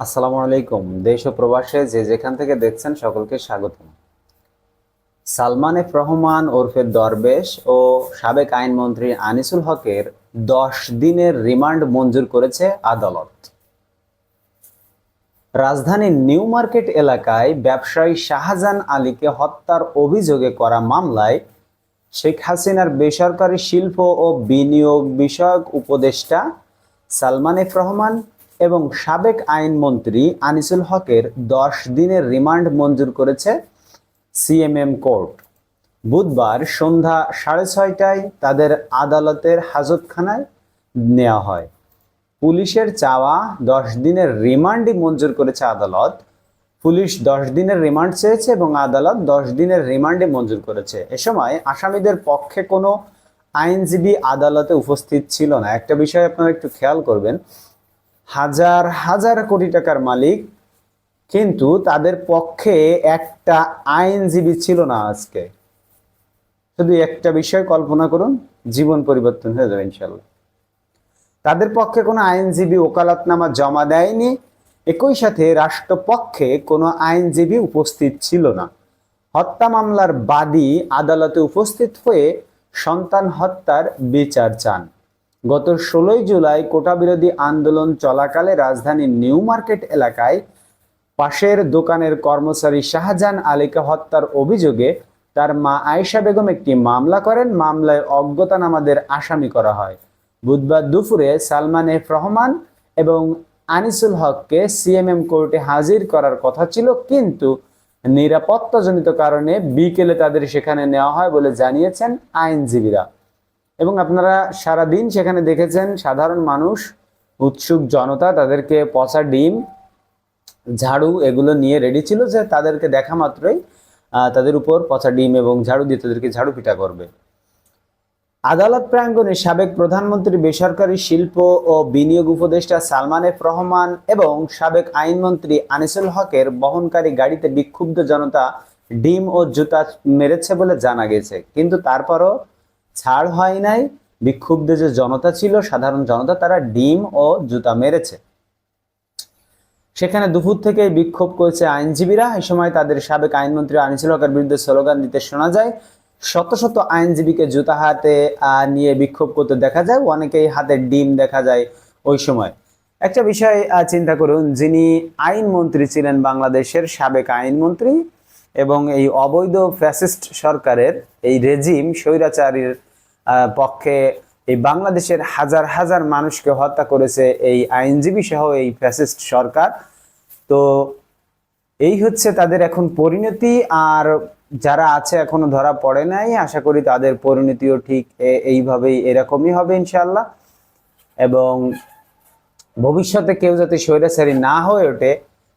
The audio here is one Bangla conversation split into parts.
আসসালামু আলাইকুম। দেশ ও প্রবাসে যে যেখান থেকে দেখছেন সকলকে স্বাগত সালমান এফ রহমান ওরফে দরবেশ ও সাবেক আইনমন্ত্রী আনিসুল হকের দশ দিনের রিমান্ড মঞ্জুর করেছে আদালত। রাজধানীর নিউ মার্কেট এলাকায় ব্যবসায়ী শাহজাহান আলীকে হত্যার অভিযোগে করা মামলায় শেখ হাসিনার বেসরকারি শিল্প ও বিনিয়োগ বিষয়ক উপদেষ্টা সালমান এফ রহমান এবং সাবেক আইনমন্ত্রী আনিসুল হকের দশ দিনের রিমান্ড মঞ্জুর করেছে সিএমএম কোর্ট। বুধবার সন্ধ্যা সাড়ে ছয়টায় তাদের আদালতের হাজতখানায় নেওয়া হয়। পুলিশের চাওয়া দশ দিনের রিমান্ডই মঞ্জুর করেছে আদালত। পুলিশ দশ দিনের রিমান্ড চেয়েছে এবং আদালত দশ দিনের রিমান্ডে মঞ্জুর করেছে। এ সময় আসামিদের পক্ষে কোনো আইনজীবী আদালতে উপস্থিত ছিল না। একটা বিষয় আপনারা একটু খেয়াল করবেন হাজার হাজার কোটি টাকার মালিক, কিন্তু তাদের পক্ষে একটা আইনজীবী ছিল না আজকে। শুধু একটা বিষয় কল্পনা করুন, জীবন পরিবর্তন হয়ে যাবে ইনশাল্লাহ তাদের পক্ষে কোনো আইনজীবী ওকালতনামা জমা দেয়নি, একই সাথে রাষ্ট্রপক্ষে কোনো আইনজীবী উপস্থিত ছিল না। হত্যা মামলার বাদী আদালতে উপস্থিত হয়ে সন্তান হত্যার বিচার চান। গত ষোলোই জুলাই কোটা বিরোধী আন্দোলন চলাকালে রাজধানীর নিউ মার্কেট এলাকায় পাশের দোকানের কর্মচারী শাহজাহান আলীকে হত্যার অভিযোগে তার মা আয়েশা বেগম একটি মামলা করেন। মামলায় অজ্ঞতানামাদের আসামি করা হয়। বুধবার দুপুরে সালমান এফ রহমান এবং আনিসুল হককে সিএমএম কোর্টে হাজির করার কথা ছিল, কিন্তু নিরাপত্তাজনিত কারণে বিকেলে তাদের সেখানে নেওয়া হয় বলে জানিয়েছেন আইনজীবীরা। এবং আপনারা সারা দিন সেখানে দেখেছেন সাধারণ মানুষ, উৎসুক জনতা, তাদেরকে পচা ডিম, ঝাড়ু এগুলো নিয়ে রেডি ছিল যে তাদেরকে দেখা মাত্রই তাদের উপর পচা ডিম এবং ঝাড়ু দিয়ে তাদেরকে ঝাড়ু পিটা করবে। আদালত প্রাঙ্গণে সাবেক প্রধানমন্ত্রী, বেসরকারি শিল্প ও বিনিয়োগ উপদেষ্টা সালমান এফ রহমান এবং সাবেক আইনমন্ত্রী আনিসুল হকের বহনকারী গাড়িতে বিক্ষুব্ধ জনতা ডিম ও জুতা মেরেছে বলে জানা গেছে। কিন্তু তারপরও ছাড় হয় নাই, বিক্ষুব্ধ যে জনতা ছিল, সাধারণ জনতা, তারা ডিম ও জুতা মেরেছে। সেখানে দুপুর থেকে বিক্ষোভ করেছে আইনজীবীরা। এই সময় তাদের সাবেক আইনমন্ত্রী আনিসুল হকের বিরুদ্ধে স্লোগান দিতে শোনা যায়, শত শত আইনজীবীকে জুতা হাতে নিয়ে বিক্ষোভ করতে দেখা যায়। অনেকেই হাতে ডিম দেখা যায় ওই সময়। একটা বিষয় চিন্তা করুন, যিনি আইনমন্ত্রী ছিলেন বাংলাদেশের সাবেক আইনমন্ত্রী এবং এই অবৈধ ফ্যাসিস্ট সরকারের এই রেজিম স্বৈরাচারীর পক্ষে এই বাংলাদেশের হাজার হাজার মানুষকে হত্যা করেছে এই আইনজীবী সহ এই ফ্যাসিস্ট সরকার। তো এই হচ্ছে তাদের এখন পরিণতি, আর যারা আছে এখনও ধরা পড়ে নাই, আশা করি তাদের পরিণতিও ঠিক এইভাবেই এরকমই হবে ইনশাল্লাহ এবং ভবিষ্যতে কেউ যাতে স্বৈরাচারী না হয়ে ওঠে,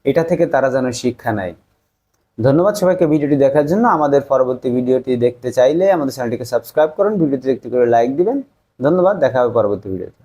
এটা থেকে তারা যেন শিক্ষা নেয়। ধন্যবাদ সবাইকে ভিডিওটি দেখার জন্য। আমাদের পরবর্তী ভিডিওটি দেখতে চাইলে আমাদের চ্যানেলটিকে সাবস্ক্রাইব করুন, ভিডিওটি দেখতে করে লাইক দিবেন। ধন্যবাদ, দেখা হবে পরবর্তী ভিডিওতে।